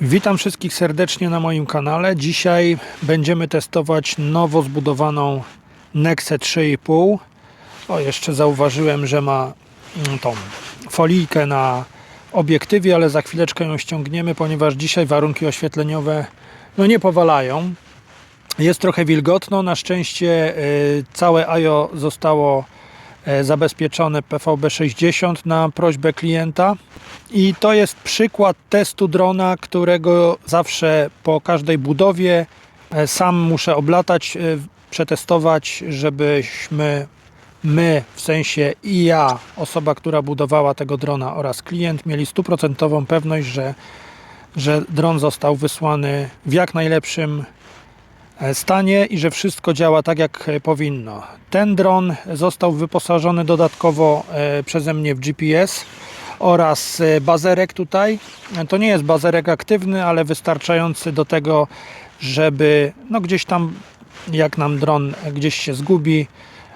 Witam wszystkich serdecznie na moim kanale. Dzisiaj będziemy testować nowo zbudowaną Nexę 3,5. O, jeszcze zauważyłem, że ma mm, tą folijkę na obiektywie, ale za chwileczkę ją ściągniemy, ponieważ dzisiaj warunki oświetleniowe no nie powalają. Jest trochę wilgotno, na szczęście y, całe IO zostało e, zabezpieczone PVB60 na prośbę klienta. I to jest przykład testu drona, którego zawsze po każdej budowie e, sam muszę oblatać, e, przetestować, żebyśmy my, w sensie i ja, osoba, która budowała tego drona oraz klient, mieli stuprocentową pewność, że, że dron został wysłany w jak najlepszym stanie i że wszystko działa tak jak e, powinno. Ten dron został wyposażony dodatkowo e, przeze mnie w GPS oraz e, bazerek tutaj. To nie jest bazerek aktywny, ale wystarczający do tego, żeby no gdzieś tam jak nam dron gdzieś się zgubi,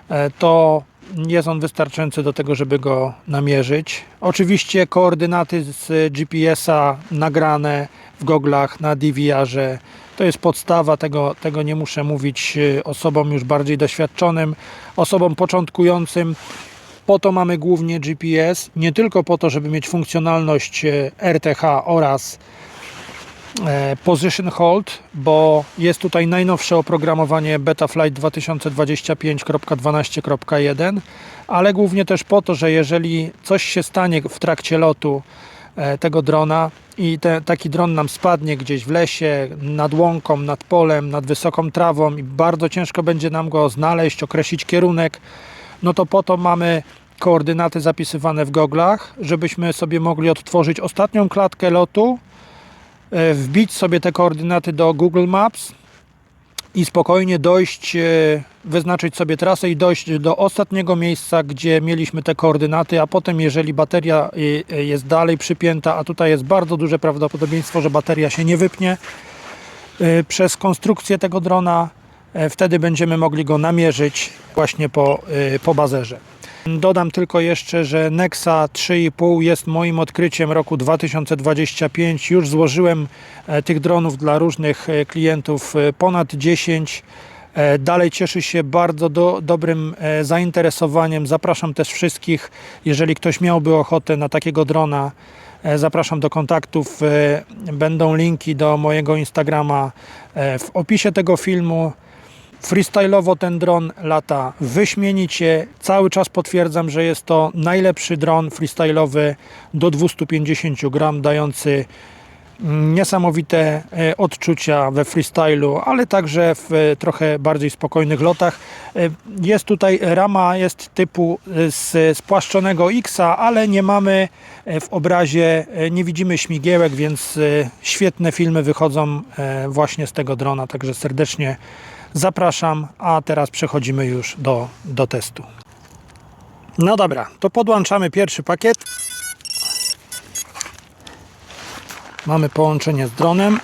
e, to jest on wystarczający do tego, żeby go namierzyć. Oczywiście koordynaty z GPS-a nagrane w goglach na DVR-ze. To jest podstawa, tego, tego nie muszę mówić e, osobom już bardziej doświadczonym, osobom początkującym. Po to mamy głównie GPS, nie tylko po to, żeby mieć funkcjonalność e, RTH oraz e, Position Hold, bo jest tutaj najnowsze oprogramowanie Betaflight 2025.12.1, ale głównie też po to, że jeżeli coś się stanie w trakcie lotu tego drona i te, taki dron nam spadnie gdzieś w lesie, nad łąką, nad polem, nad wysoką trawą i bardzo ciężko będzie nam go znaleźć, określić kierunek, no to po to mamy koordynaty zapisywane w goglach, żebyśmy sobie mogli odtworzyć ostatnią klatkę lotu, e, wbić sobie te koordynaty do Google Maps i spokojnie dojść, e, wyznaczyć sobie trasę i dojść do ostatniego miejsca, gdzie mieliśmy te koordynaty, a potem jeżeli bateria e, jest dalej przypięta, a tutaj jest bardzo duże prawdopodobieństwo, że bateria się nie wypnie e, przez konstrukcję tego drona, e, wtedy będziemy mogli go namierzyć właśnie po, e, po bazerze. Dodam tylko jeszcze, że Nexa 3,5 jest moim odkryciem roku 2025. Już złożyłem e, tych dronów dla różnych e, klientów e, ponad 10. E, Dalej cieszy się bardzo do, dobrym zainteresowaniem. Zapraszam też wszystkich, jeżeli ktoś miałby ochotę na takiego drona, zapraszam do kontaktów. Będą linki do mojego Instagrama w opisie tego filmu. Freestyle'owo ten dron lata wyśmienicie. Cały czas potwierdzam, że jest to najlepszy dron freestyle'owy do 250 gram, dający mm, niesamowite e, odczucia we freestylu, ale także w e, trochę bardziej spokojnych lotach. E, Jest tutaj rama, jest typu z spłaszczonego X, ale nie mamy w obrazie, nie widzimy śmigiełek, więc świetne filmy wychodzą właśnie z tego drona, także serdecznie zapraszam, a teraz przechodzimy już do, do testu. No dobra, to podłączamy pierwszy pakiet. Mamy połączenie z dronem.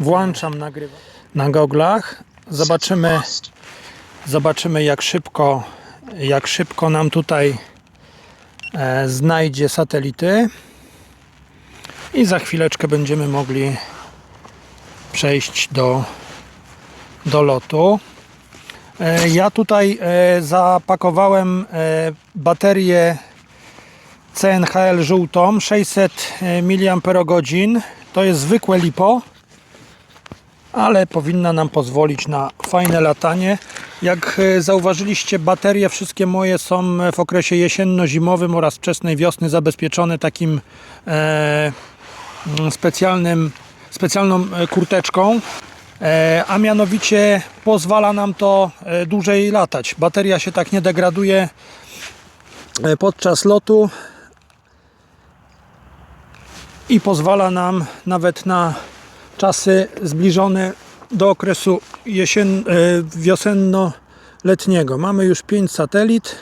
Włączam nagrywa na goglach. Zobaczymy, zobaczymy jak szybko, jak szybko nam tutaj e, znajdzie satelity. I za chwileczkę będziemy mogli przejść do, do lotu. E, Ja tutaj e, zapakowałem e, baterię CNHL żółtą 600 mAh. To jest zwykłe LiPo, ale powinna nam pozwolić na fajne latanie. Jak zauważyliście, baterie wszystkie moje są w okresie jesienno-zimowym oraz wczesnej wiosny zabezpieczone takim mm, specjalnym, specjalną kurteczką. E, a mianowicie pozwala nam to e, dłużej latać. Bateria się tak nie degraduje e, podczas lotu i pozwala nam nawet na czasy zbliżone do okresu jesien, wiosenno-letniego. Mamy już 5 satelit.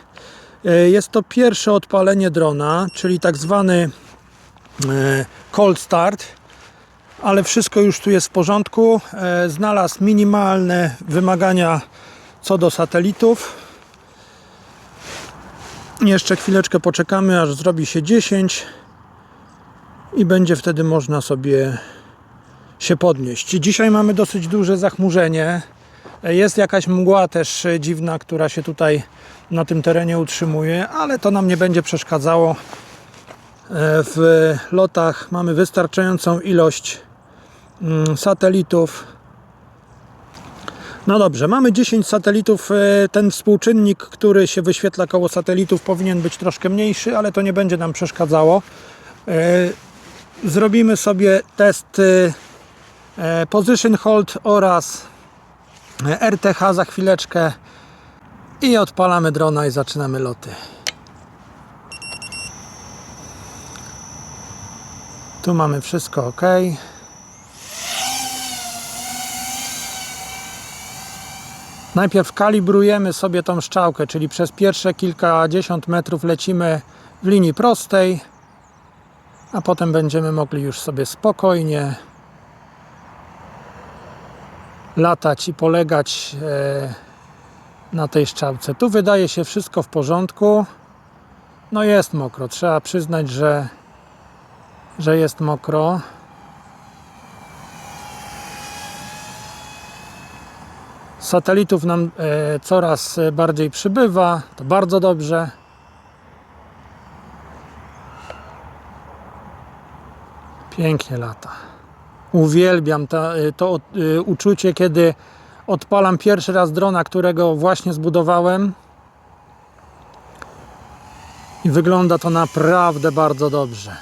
Jest to pierwsze odpalenie drona, czyli tak zwany cold start ale wszystko już tu jest w porządku. E, Znalazł minimalne wymagania co do satelitów. Jeszcze chwileczkę poczekamy, aż zrobi się 10 i będzie wtedy można sobie się podnieść. Dzisiaj mamy dosyć duże zachmurzenie. Jest jakaś mgła też e, dziwna, która się tutaj na tym terenie utrzymuje, ale to nam nie będzie przeszkadzało. E, W lotach mamy wystarczającą ilość satelitów. No dobrze, mamy 10 satelitów. E, Ten współczynnik, który się wyświetla koło satelitów, powinien być troszkę mniejszy, ale to nie będzie nam przeszkadzało. E, Zrobimy sobie testy e, Position Hold oraz RTH za chwileczkę i odpalamy drona i zaczynamy loty. Tu mamy wszystko ok. Najpierw kalibrujemy sobie tą szczałkę, czyli przez pierwsze kilkadziesiąt metrów lecimy w linii prostej, a potem będziemy mogli już sobie spokojnie latać i polegać e, na tej szczałce. Tu wydaje się wszystko w porządku. No jest mokro, trzeba przyznać, że, że jest mokro. Satelitów nam e, coraz bardziej przybywa, to bardzo dobrze. Pięknie lata. Uwielbiam ta, y, to y, uczucie, kiedy odpalam pierwszy raz drona, którego właśnie zbudowałem. I wygląda to naprawdę bardzo dobrze.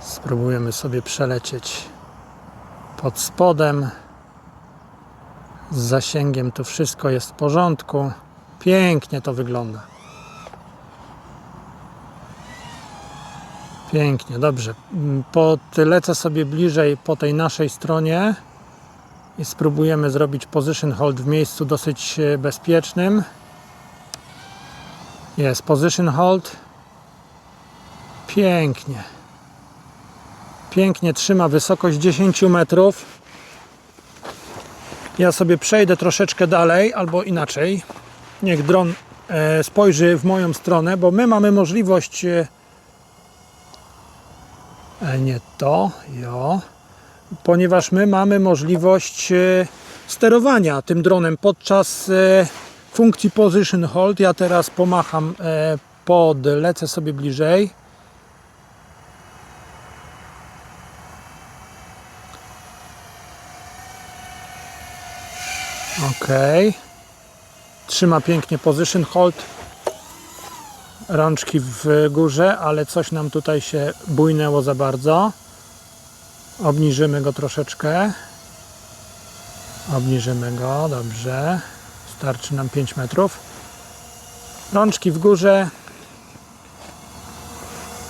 Spróbujemy sobie przelecieć pod spodem. Z zasięgiem to wszystko jest w porządku. Pięknie to wygląda. Pięknie, dobrze. Podlecę sobie bliżej po tej naszej stronie i spróbujemy zrobić position hold w miejscu dosyć e, bezpiecznym. Jest position hold. Pięknie. Pięknie trzyma wysokość 10 metrów. Ja sobie przejdę troszeczkę dalej, albo inaczej. Niech dron e, spojrzy w moją stronę, bo my mamy możliwość e, E, nie to, jo. Ponieważ my mamy możliwość sterowania tym dronem podczas funkcji position hold. Ja teraz pomacham pod, lecę sobie bliżej. Ok. Trzyma pięknie position hold rączki w górze, ale coś nam tutaj się bujnęło za bardzo. Obniżymy go troszeczkę. Obniżymy go, dobrze. Starczy nam 5 metrów. Rączki w górze.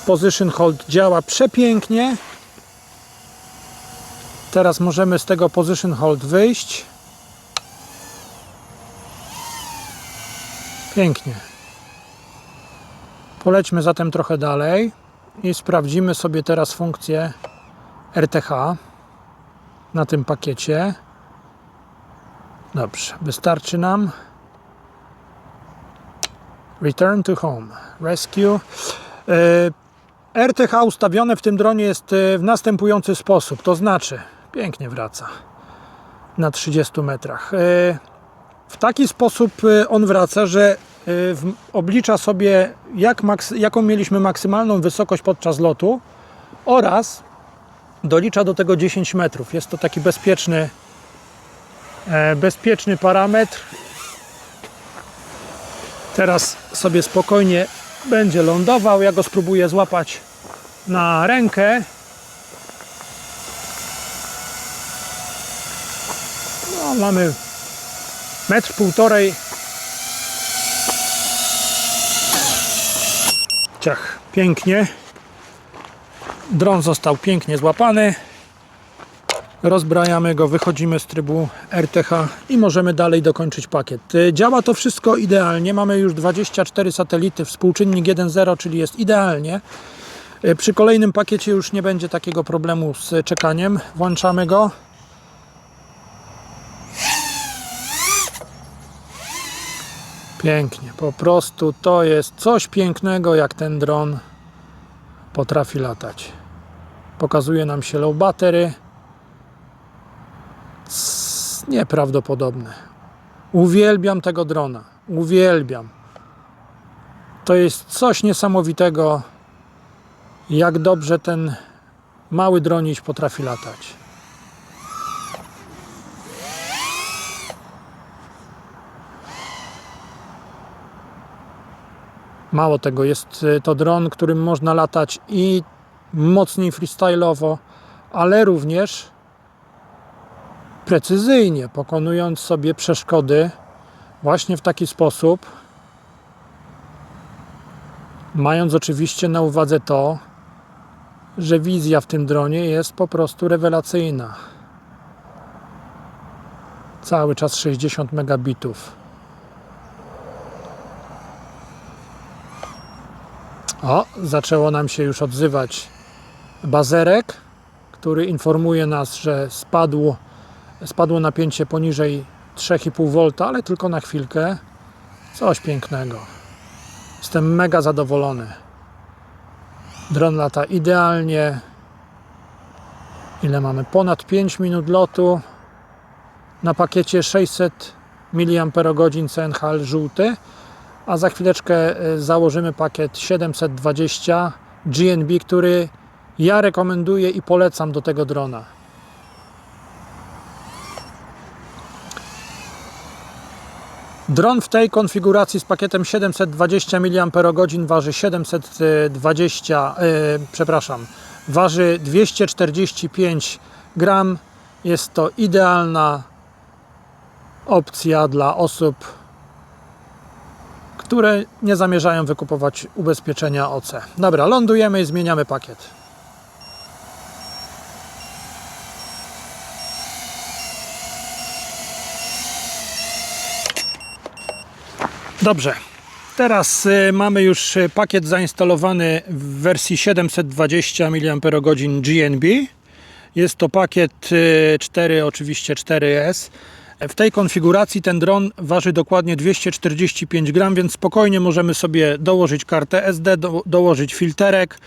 Position hold działa przepięknie. Teraz możemy z tego position hold wyjść. Pięknie. Polećmy zatem trochę dalej i sprawdzimy sobie teraz funkcję RTH na tym pakiecie. Dobrze, wystarczy nam. Return to home, rescue. E, RTH ustawione w tym dronie jest e, w następujący sposób, to znaczy, pięknie wraca na 30 metrach. E, W taki sposób on wraca, że oblicza sobie, jak jaką mieliśmy maksymalną wysokość podczas lotu oraz dolicza do tego 10 metrów. Jest to taki bezpieczny, e, bezpieczny parametr. Teraz sobie spokojnie będzie lądował. Ja go spróbuję złapać na rękę. No, mamy metr półtorej Ciach, pięknie. Dron został pięknie złapany. Rozbrajamy go, wychodzimy z trybu RTH i możemy dalej dokończyć pakiet. Y, Działa to wszystko idealnie. Mamy już 24 satelity, współczynnik 1.0, czyli jest idealnie. Y, Przy kolejnym pakiecie już nie będzie takiego problemu z czekaniem. Włączamy go. Pięknie, po prostu to jest coś pięknego, jak ten dron potrafi latać. Pokazuje nam się low battery. Nieprawdopodobne. Uwielbiam tego drona. Uwielbiam. To jest coś niesamowitego, jak dobrze ten mały dronić potrafi latać. Mało tego, jest y, to dron, którym można latać i mocniej freestyle'owo, ale również precyzyjnie, pokonując sobie przeszkody właśnie w taki sposób, mając oczywiście na uwadze to, że wizja w tym dronie jest po prostu rewelacyjna. Cały czas 60 megabitów. O, zaczęło nam się już odzywać bazerek, który informuje nas, że spadło, spadło napięcie poniżej 3,5 V, ale tylko na chwilkę. Coś pięknego. Jestem mega zadowolony. Dron lata idealnie. Ile mamy? Ponad 5 minut lotu na pakiecie 600 mAh CNHL żółty, a za chwileczkę y, założymy pakiet 720 GNB, który ja rekomenduję i polecam do tego drona. Dron w tej konfiguracji z pakietem 720 mAh waży 720, e, przepraszam, waży 245 gram. Jest to idealna opcja dla osób, które nie zamierzają wykupować ubezpieczenia OC. Dobra, lądujemy i zmieniamy pakiet. Dobrze. Teraz y, mamy już y, pakiet zainstalowany w wersji 720 mAh GNB. Jest to pakiet y, 4, oczywiście 4S. W tej konfiguracji ten dron waży dokładnie 245 gram, więc spokojnie możemy sobie dołożyć kartę SD, do, dołożyć filterek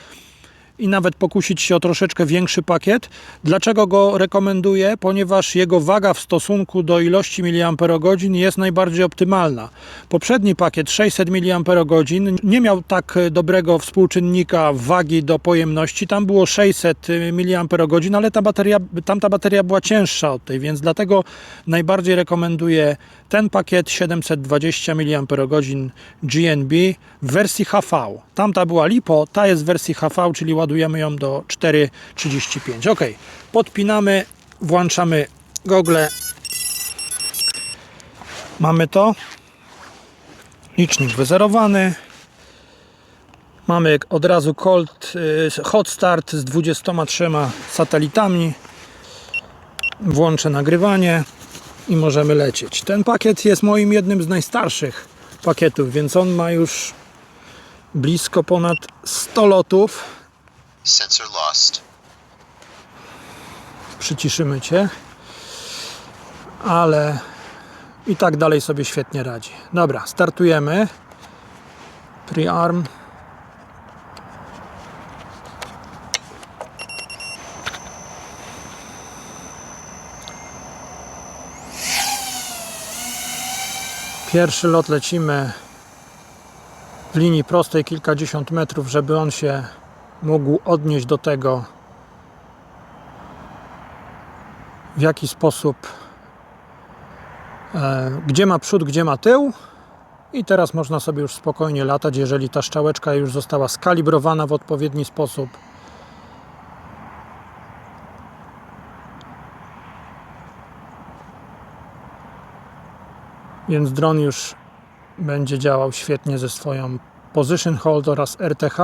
i nawet pokusić się o troszeczkę większy pakiet. Dlaczego go rekomenduję? Ponieważ jego waga w stosunku do ilości mAh jest najbardziej optymalna. Poprzedni pakiet 600 mAh nie miał tak dobrego współczynnika wagi do pojemności. Tam było 600 mAh, ale ta bateria, tamta bateria była cięższa od tej, więc dlatego najbardziej rekomenduję ten pakiet 720 mAh GNB w wersji HV. Tamta była LiPo, ta jest w wersji HV, czyli ładujemy ją do 4,35. Ok, podpinamy, włączamy gogle. Mamy to. Licznik wyzerowany. Mamy od razu cold, y, hot start z 23 satelitami. Włączę nagrywanie i możemy lecieć. Ten pakiet jest moim jednym z najstarszych pakietów, więc on ma już blisko ponad 100 lotów. Sensor lost. Przyciszymy Cię, ale i tak dalej sobie świetnie radzi. Dobra, startujemy. Pre-arm. Pierwszy lot lecimy w linii prostej kilkadziesiąt metrów, żeby on się mógł odnieść do tego, w jaki sposób, e, gdzie ma przód, gdzie ma tył. I teraz można sobie już spokojnie latać, jeżeli ta szczałeczka już została skalibrowana w odpowiedni sposób. Więc dron już będzie działał świetnie ze swoją Position Hold oraz RTH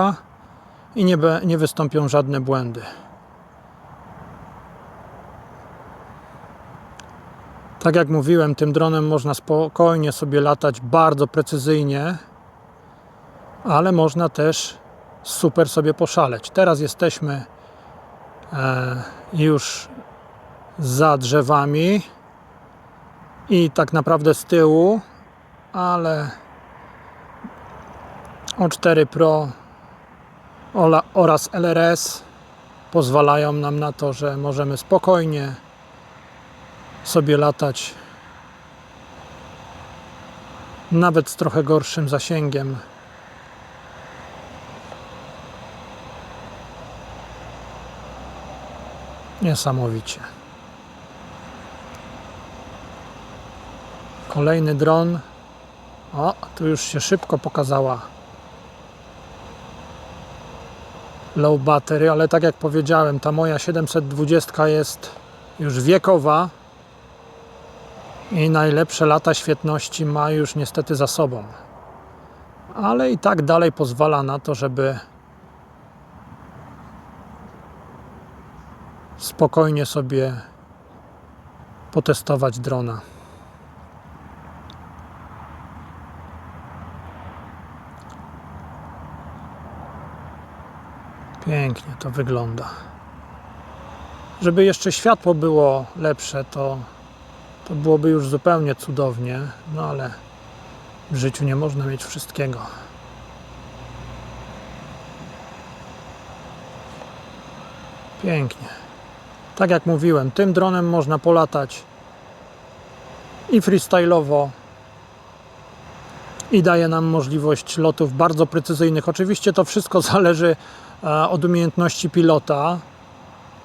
i nie, be, nie wystąpią żadne błędy. Tak jak mówiłem, tym dronem można spokojnie sobie latać bardzo precyzyjnie, ale można też super sobie poszaleć. Teraz jesteśmy e, już za drzewami i tak naprawdę z tyłu, ale O4 Pro ola- oraz LRS pozwalają nam na to, że możemy spokojnie sobie latać nawet z trochę gorszym zasięgiem. Niesamowicie. Kolejny dron. O, tu już się szybko pokazała low battery, ale tak jak powiedziałem, ta moja 720 jest już wiekowa i najlepsze lata świetności ma już niestety za sobą. Ale i tak dalej pozwala na to, żeby spokojnie sobie potestować drona. Pięknie to wygląda. Żeby jeszcze światło było lepsze, to, to byłoby już zupełnie cudownie, no ale w życiu nie można mieć wszystkiego. Pięknie. Tak jak mówiłem, tym dronem można polatać i freestyle'owo, i daje nam możliwość lotów bardzo precyzyjnych. Oczywiście to wszystko zależy od umiejętności pilota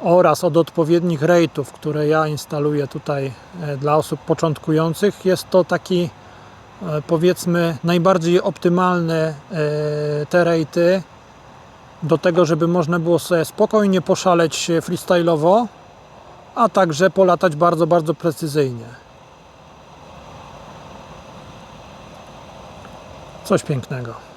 oraz od odpowiednich rate'ów, które ja instaluję tutaj e, dla osób początkujących. Jest to taki e, powiedzmy najbardziej optymalne e, te rate'y do tego, żeby można było sobie spokojnie poszaleć freestyle'owo, a także polatać bardzo, bardzo precyzyjnie. Coś pięknego.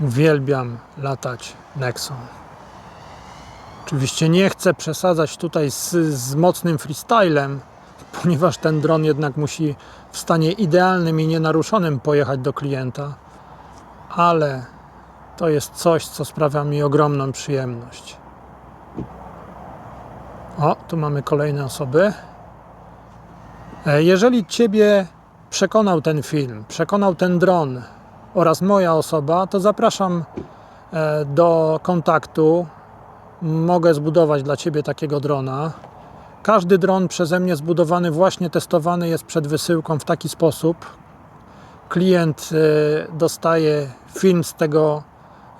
Uwielbiam latać Nexą. Oczywiście nie chcę przesadzać tutaj z, z mocnym freestylem, ponieważ ten dron jednak musi w stanie idealnym i nienaruszonym pojechać do klienta, ale to jest coś, co sprawia mi ogromną przyjemność. O, tu mamy kolejne osoby. E, Jeżeli Ciebie przekonał ten film, przekonał ten dron oraz moja osoba, to zapraszam e, do kontaktu. Mogę zbudować dla Ciebie takiego drona. Każdy dron przeze mnie zbudowany, właśnie testowany jest przed wysyłką w taki sposób. Klient e, dostaje film z tego,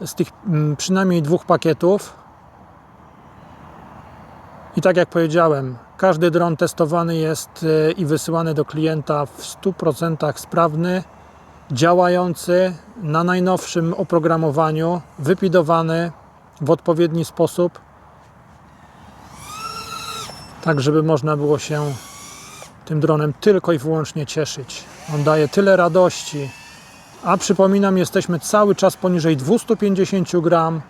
z tych mm, przynajmniej dwóch pakietów. I tak jak powiedziałem, każdy dron testowany jest e, i wysyłany do klienta w 100% sprawny, działający na najnowszym oprogramowaniu, wypidowany w odpowiedni sposób, tak żeby można było się tym dronem tylko i wyłącznie cieszyć. On daje tyle radości, a przypominam, jesteśmy cały czas poniżej 250 gram.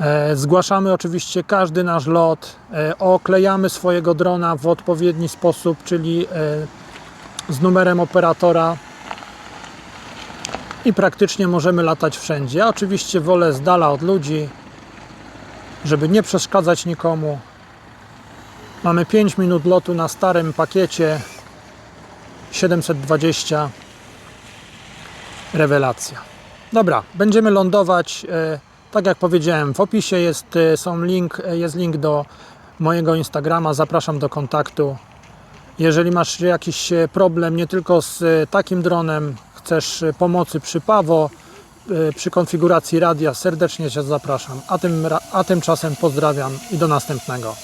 E, Zgłaszamy oczywiście każdy nasz lot, e, oklejamy swojego drona w odpowiedni sposób, czyli e, z numerem operatora i praktycznie możemy latać wszędzie. Ja oczywiście wolę z dala od ludzi, żeby nie przeszkadzać nikomu. Mamy 5 minut lotu na starym pakiecie 720. Rewelacja. Dobra, będziemy lądować. e, Tak jak powiedziałem, w opisie jest, e, są link, e, jest link do mojego Instagrama. Zapraszam do kontaktu. Jeżeli masz jakiś problem nie tylko z takim dronem, chcesz e, pomocy przy Pawo, e, przy konfiguracji radia, serdecznie Cię zapraszam. A, tym, a tymczasem pozdrawiam i do następnego.